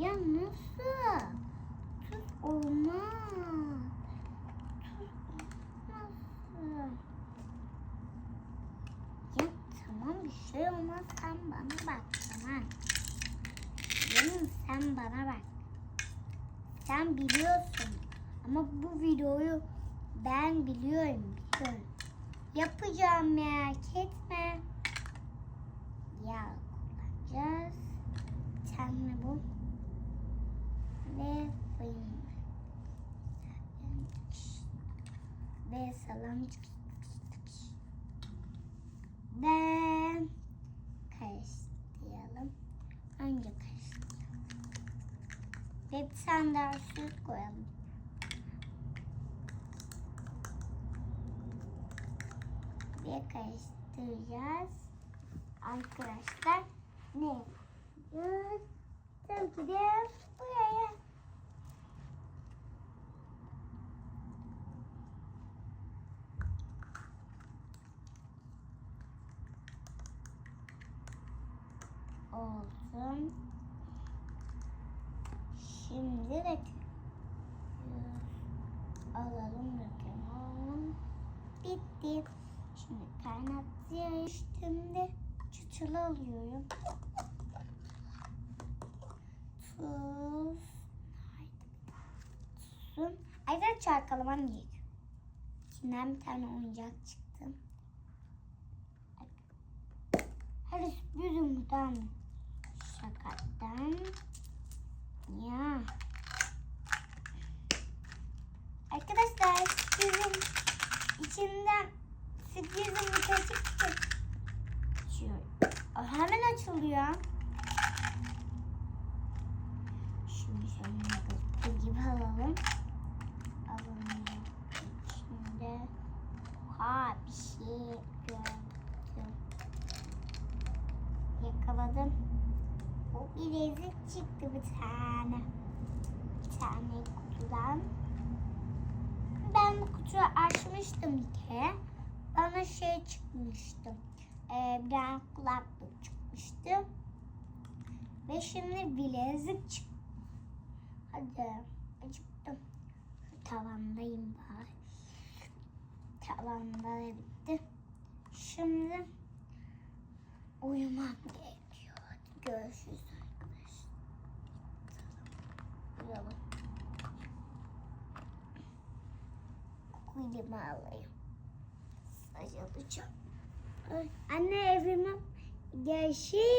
Ya nasıl? Tuz olmaz. Tuz. Ya tamam bir şey olmaz. Sen bana bak tamam. Canım sen bana bak. Sen biliyorsun. Ama bu videoyu ben biliyorum. Biliyorum. Yapacağım merak etme. Yağ kullanacağız. Tane bu. Ve fırın. Ve salam. Ve karıştıralım. Önce karıştıralım. Ve bir tane daha süt koyalım. Ve karıştıracağız. Arkadaşlar ne yapıyoruz? Tabii ki de Olsun. Şimdi de alalım bakalım. Bitti. Şimdi kaynatıya içtiğimde çıtılı alıyorum. Tuz. Tuzun. Ayrıca çalkalamam gerekiyor. İçinden bir tane oyuncak çıktı. Hadi sürpriz yumurtam. Şakattan. Ya. Arkadaşlar sürprizim içinden sürpriz yumurta çıktı. Şöyle. Hemen açılıyor. Şimdi şöyle kızı gibi alalım. Alalım. İçinde ha bir şey gördüm. Yakaladım. Bilezik çıktı bir tane. Bir tane kutudan. Ben bu kutuyu açmıştım bir kere. Bana şey çıkmıştı. Ee, bir tane kulaklık çıkmıştı. Ve şimdi bilezik çıktı. Hadi acıktım. Tavandayım bari. Tavanda da bitti. Şimdi uyumam gerekiyor. Görüşürüz arkadaşlar. Uyuyalım. Uyumu alayım. Saç Anne evime görüşürüz.